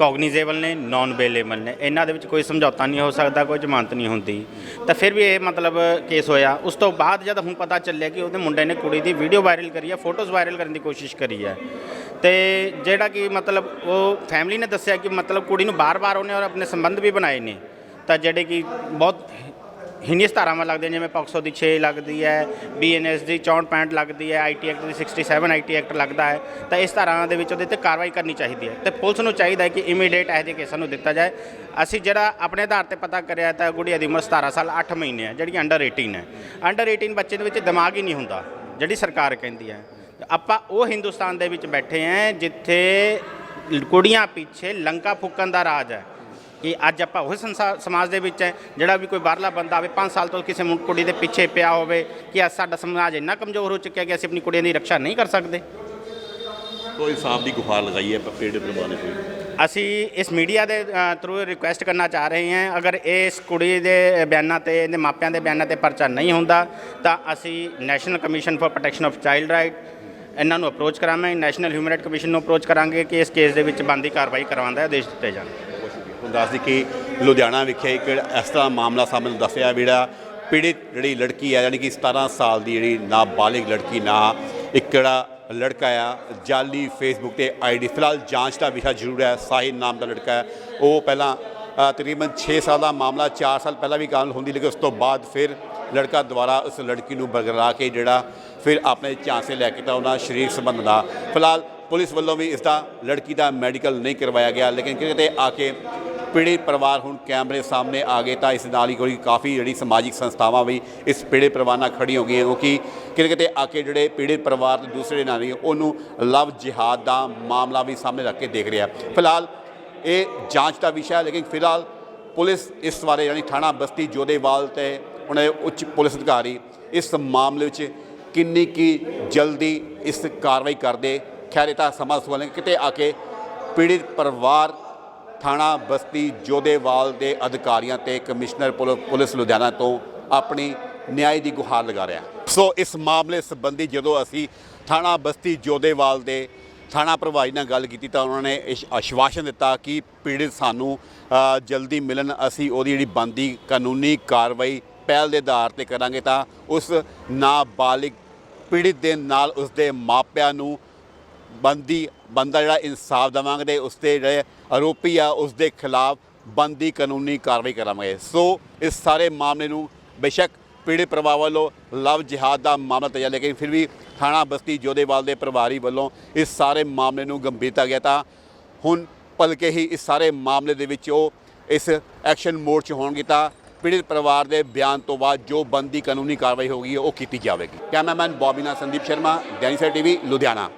ਕੌਗਨੀਜ਼ੇਬਲ ਨੇ ਨਾਨ ਬੇਲੇਬਲ ਨੇ। ਇਹਨਾਂ ਦੇ ਵਿੱਚ ਕੋਈ ਸਮਝੌਤਾ ਨਹੀਂ ਹੋ ਸਕਦਾ, ਕੋਈ ਜ਼ਮਾਨਤ ਨਹੀਂ ਹੁੰਦੀ। ਤਾਂ ਫਿਰ ਵੀ ਇਹ ਮਤਲਬ ਕੇਸ ਹੋਇਆ। ਉਸ ਤੋਂ ਬਾਅਦ ਜਦ ਹੁਣ ਪਤਾ ਚੱਲਿਆ ਕਿ ਉਹਦੇ ਮੁੰਡੇ ਨੇ ਕੁੜੀ ਦੀ ਵੀਡੀਓ ਵਾਇਰਲ ਕਰੀ ਹੈ ਫੋਟੋਜ਼ ਵਾਇਰਲ ਕਰਨ ਦੀ ਕੋਸ਼ਿਸ਼ ਕਰੀ ਹੈ। ਤੇ ਜਿਹੜਾ ਕਿ ਮਤਲਬ ਉਹ ਫੈਮਿਲੀ ਨੇ ਦੱਸਿਆ ਕਿ ਮਤਲਬ ਕੁੜੀ ਨੂੰ ਬਾਰ-ਬਾਰ ਉਹਨੇ ਔਰ ਆਪਣੇ ਸੰਬੰਧ ਵੀ ਬਣਾਏ ਨੇ। ਤਾਂ ਜਿਹੜੇ ਕਿ ਬਹੁਤ ਹੀਨੀਅਸ ਧਾਰਾਵਾਂ ਲੱਗਦੀਆਂ ਜਿਵੇਂ ਪੌਕਸੋ ਦੀ 6 ਲੱਗਦੀ ਹੈ ਬੀਐਨਐਸ ਦੀ 64 65 ਲੱਗਦੀ ਹੈ ਆਈਟੀ ਐਕਟ ਦੀ 67 ਆਈਟੀ ਐਕਟ ਲੱਗਦਾ ਹੈ, ਤਾਂ ਇਸ ਧਾਰਾਵਾਂ ਦੇ ਵਿੱਚ ਉਹਦੇ ਤੇ ਕਾਰਵਾਈ ਕਰਨੀ ਚਾਹੀਦੀ ਹੈ। ਤੇ ਪੁਲਿਸ ਨੂੰ ਚਾਹੀਦਾ ਹੈ ਕਿ ਇਮੀਡੀਏਟ ਇਹੋ ਜਿਹੇ ਕੇਸਾਂ ਨੂੰ ਦਿੱਤਾ ਜਾਏ। ਅਸੀਂ ਜਿਹੜਾ ਆਪਣੇ ਆਧਾਰ ਤੇ ਪਤਾ ਕਰਿਆ ਤਾਂ ਗੁੜੀਆ ਦੀ ਉਮਰ 17 ਸਾਲ 8 ਮਹੀਨੇ ਹੈ, ਜਿਹੜੀ ਅੰਡਰ 18 ਹੈ। ਅੰਡਰ 18 ਬੱਚੇ ਦੇ ਵਿੱਚ ਦਿਮਾਗ ਹੀ ਨਹੀਂ ਹੁੰਦਾ, ਜਿਹੜੀ ਸਰਕਾਰ ਕਹਿੰਦੀ ਹੈ। ਆਪਾਂ ਉਹ ਹਿੰਦੁਸਤਾਨ ਦੇ ਵਿੱਚ ਬੈਠੇ ਹਾਂ ਜਿੱਥੇ ਕੁੜੀਆਂ ਪਿੱਛੇ ਲੰਕਾ ਫੁੱਕਣ ਦਾ ਰਾਜ ਹੈ। ਕਿ ਅੱਜ ਆਪਾਂ ਉਹ ਸੰਸਾਰ ਸਮਾਜ ਦੇ ਵਿੱਚ ਹੈ ਜਿਹੜਾ ਵੀ ਕੋਈ ਬਾਹਰਲਾ ਬੰਦਾ ਆਵੇ 5 ਸਾਲ ਤੋਂ ਕਿਸੇ ਕੁੜੀ ਦੇ ਪਿੱਛੇ ਪਿਆ ਹੋਵੇ ਕਿ ਅੱਜ ਸਾਡਾ ਸਮਾਜ ਇੰਨਾ ਕਮਜ਼ੋਰ ਹੋ ਚੁੱਕਿਆ ਕਿ ਅਸੀਂ ਆਪਣੀ ਕੁੜੀਆਂ ਦੀ ਰੱਖਿਆ ਨਹੀਂ ਕਰ ਸਕਦੇ। ਕੋਈ ਇਨਸਾਫ ਦੀ ਗੁਹਾਰ ਲਗਾਈ ਹੈ ਪੇੜ ਪ੍ਰਭਾ ਨੇ ਕੋਈ ਅਸੀਂ ਇਸ ਮੀਡੀਆ ਦੇ ਥਰੂ ਰਿਕੁਐਸਟ ਕਰਨਾ ਚਾਹ ਰਹੇ ਹਾਂ। ਅਗਰ ਇਸ ਕੁੜੀ ਦੇ ਬਿਆਨਾਂ ਤੇ ਇਹਦੇ ਮਾਪਿਆਂ ਦੇ ਬਿਆਨਾਂ ਤੇ ਪਰਚਾ ਨਹੀਂ ਹੁੰਦਾ ਤਾਂ ਅਸੀਂ national commission for protection of child right ਇਹਨਾਂ ਨੂੰ ਅਪਰੋਚ ਕਰਾਂਗੇ। ਨੈਸ਼ਨਲ ਹਿਊਮਨ ਰਾਈਟ ਕਮਿਸ਼ਨ ਨੂੰ ਅਪਰੋਚ ਕਰਾਂਗੇ ਕਿ ਇਸ ਕੇਸ ਦੇ ਵਿੱਚ ਬੰਦੀ ਕਾਰਵਾਈ ਕਰਵਾਉਣ ਦਾ ਆਦੇਸ਼ ਦਿੱਤੇ ਜਾਣ। ਦੱਸਦੀ ਕਿ ਲੁਧਿਆਣਾ ਵਿਖੇ ਇੱਕ ਇਸ ਤਰ੍ਹਾਂ ਮਾਮਲਾ ਸਾਹਮਣੇ ਦੱਸਿਆ ਜਿਹੜਾ ਪੀੜਿਤ ਜਿਹੜੀ ਲੜਕੀ ਆ, ਯਾਨੀ ਕਿ 17 ਸਾਲ ਦੀ ਜਿਹੜੀ ਨਾਬਾਲਿਗ ਲੜਕੀ ਨਾ ਇੱਕ ਜਿਹੜਾ ਲੜਕਾ ਆ, ਜਾਲੀ ਫੇਸਬੁੱਕ ਤੇ ਆਈਡੀ ਫਿਲਹਾਲ ਜਾਂਚ ਦਾ ਵਿਸ਼ਾ ਜ਼ਰੂਰ ਹੈ, ਸਾਹਿਲ ਨਾਮ ਦਾ ਲੜਕਾ ਹੈ। ਉਹ ਪਹਿਲਾਂ ਤਕਰੀਬਨ 6 ਸਾਲ ਦਾ ਮਾਮਲਾ 4 ਸਾਲ ਪਹਿਲਾਂ ਵੀ ਕਾਨੂੰਨ ਹੁੰਦੀ, ਲੇਕਿਨ ਉਸ ਤੋਂ ਬਾਅਦ ਫਿਰ ਲੜਕਾ ਦੁਬਾਰਾ ਉਸ ਲੜਕੀ ਨੂੰ ਬਰਗਰਾ ਕੇ ਜਿਹੜਾ ਫਿਰ ਆਪਣੇ ਚਾਂਸੇ ਲੈ ਕੇ ਤਾਂ ਉਹਨਾਂ ਸਰੀਰ ਸੰਬੰਧ ਦਾ। ਫਿਲਹਾਲ ਪੁਲਿਸ ਵੱਲੋਂ ਵੀ ਇਸ ਦਾ ਲੜਕੀ ਦਾ ਮੈਡੀਕਲ ਨਹੀਂ ਕਰਵਾਇਆ ਗਿਆ, ਲੇਕਿਨ ਕਿਤੇ ਆ ਕੇ ਪੀੜਿਤ ਪਰਿਵਾਰ ਹੁਣ ਕੈਮਰੇ ਸਾਹਮਣੇ ਆ ਗਏ ਤਾਂ ਇਸ ਨਾਲ ਹੀ ਕੋਈ ਕਾਫੀ ਜਿਹੜੀ ਸਮਾਜਿਕ ਸੰਸਥਾਵਾਂ ਵੀ ਇਸ ਪੀੜਿਤ ਪਰਿਵਾਰ ਨਾਲ ਖੜੀ ਹੋ ਗਈਆਂ ਕਿਉਂਕਿ ਕਿਤੇ ਕਿਤੇ ਆ ਕੇ ਜਿਹੜੇ ਪੀੜਿਤ ਪਰਿਵਾਰ ਦੇ ਦੂਸਰੇ ਨਾਲ ਨਾਰੀ ਉਹਨੂੰ ਲਵ ਜਿਹਾਦ ਦਾ ਮਾਮਲਾ ਵੀ ਸਾਹਮਣੇ ਰੱਖ ਕੇ ਦੇਖ ਰਿਹਾ। ਫਿਲਹਾਲ ਇਹ ਜਾਂਚ ਦਾ ਵਿਸ਼ਾ ਹੈ, ਲੇਕਿਨ ਫਿਲਹਾਲ ਪੁਲਿਸ ਇਸ ਬਾਰੇ ਯਾਨੀ ਥਾਣਾ ਬਸਤੀ ਜੋਧੇਵਾਲ ਤੇ ਉਹਨਾਂ ਦੇ ਉੱਚ ਪੁਲਿਸ ਅਧਿਕਾਰੀ ਇਸ ਮਾਮਲੇ ਵਿੱਚ ਕਿੰਨੀ ਕੀ ਜਲਦੀ ਇਸ ਕਾਰਵਾਈ ਕਰਦੇ। ਖੈਰ, ਇਹ ਤਾਂ ਸਮਾਂ ਸਵਾਲ ਹੈ ਕਿਤੇ ਆ ਕੇ ਪੀੜਿਤ ਪਰਿਵਾਰ ਥਾਣਾ ਬਸਤੀ ਜੋਧੇਵਾਲ ਦੇ ਅਧਿਕਾਰੀਆਂ ਤੇ ਕਮਿਸ਼ਨਰ ਪੁਲ- ਪੁਲਿਸ ਲੁਧਿਆਣਾ ਤੋਂ ਆਪਣੀ ਨਿਆਂ ਦੀ ਗੁਹਾਰ ਲਗਾ ਰਿਹਾ। ਸੋ ਇਸ ਮਾਮਲੇ ਸੰਬੰਧੀ ਜਦੋਂ ਅਸੀਂ ਥਾਣਾ ਬਸਤੀ ਜੋਧੇਵਾਲ ਦੇ ਥਾਣਾ ਪ੍ਰਭਾਰੀ ਨਾਲ ਗੱਲ ਕੀਤੀ ਤਾਂ ਉਹਨਾਂ ਨੇ ਇਸ ਆਸ਼ਵਾਸਨ ਦਿੱਤਾ ਕਿ ਪੀੜਿਤ ਸਾਨੂੰ ਜਲਦੀ ਮਿਲਣ, ਅਸੀਂ ਉਹਦੀ ਜਿਹੜੀ ਬੰਦੀ ਕਾਨੂੰਨੀ ਕਾਰਵਾਈ ਪਹਿਲ ਦੇ ਆਧਾਰ ਤੇ ਕਰਾਂਗੇ ਤਾਂ ਉਸ ਨਾਬਾਲਿਗ ਪੀੜਿਤ ਦੇ ਨਾਲ ਉਸਦੇ ਮਾਪਿਆਂ ਨੂੰ ਬੰਦੀ ਬੰਦਾ ਜਿਹੜਾ ਇਨਸਾਫ ਦੇਵਾਂਗੇ ਤੇ ਉਸ ਦੇ ਜਿਹੜੇ ਆਰੋਪੀ ਆ, ਉਸ ਦੇ ਖਿਲਾਫ ਬੰਦੀ ਕਾਨੂੰਨੀ ਕਾਰਵਾਈ ਕਰਾਂਗੇ। ਸੋ, ਇਸ ਸਾਰੇ ਮਾਮਲੇ ਨੂੰ ਬੇਸ਼ੱਕ ਪੀੜਿਤ ਪਰਿਵਾਰ ਵੱਲੋਂ ਲਵ ਜਿਹਾਦ ਦਾ ਮਾਮਲਾ ਤਜਾ ਲੇਕਿਨ ਫਿਰ ਵੀ ਥਾਣਾ ਬਸਤੀ ਜੋਧੇਵਾਲ ਦੇ ਪਰਿਵਾਰੀ ਵੱਲੋਂ ਇਸ ਸਾਰੇ ਮਾਮਲੇ ਨੂੰ ਗੰਭੀਰਤਾ ਗਿਆ ਤਾਂ ਹੁਣ ਭਲਕੇ ਹੀ ਇਸ ਸਾਰੇ ਮਾਮਲੇ ਦੇ ਵਿੱਚ ਉਹ ਇਸ ਐਕਸ਼ਨ ਮੋਡ 'ਚ ਹੋਣਗੇ ਤਾਂ ਪੀੜਿਤ ਪਰਿਵਾਰ ਦੇ ਬਿਆਨ ਤੋਂ ਬਾਅਦ ਜੋ ਬੰਦੀ ਕਾਨੂੰਨੀ ਕਾਰਵਾਈ ਹੋਗੀ ਉਹ ਕੀਤੀ ਜਾਵੇਗੀ। ਕੈਮਰਾਮੈਨ ਬੌਬੀ ਨਾਲ ਸੰਦੀਪ ਸ਼ਰਮਾ ਡੈਨੀਸਰ ਟੀਵੀ, ਲੁਧਿਆਣਾ।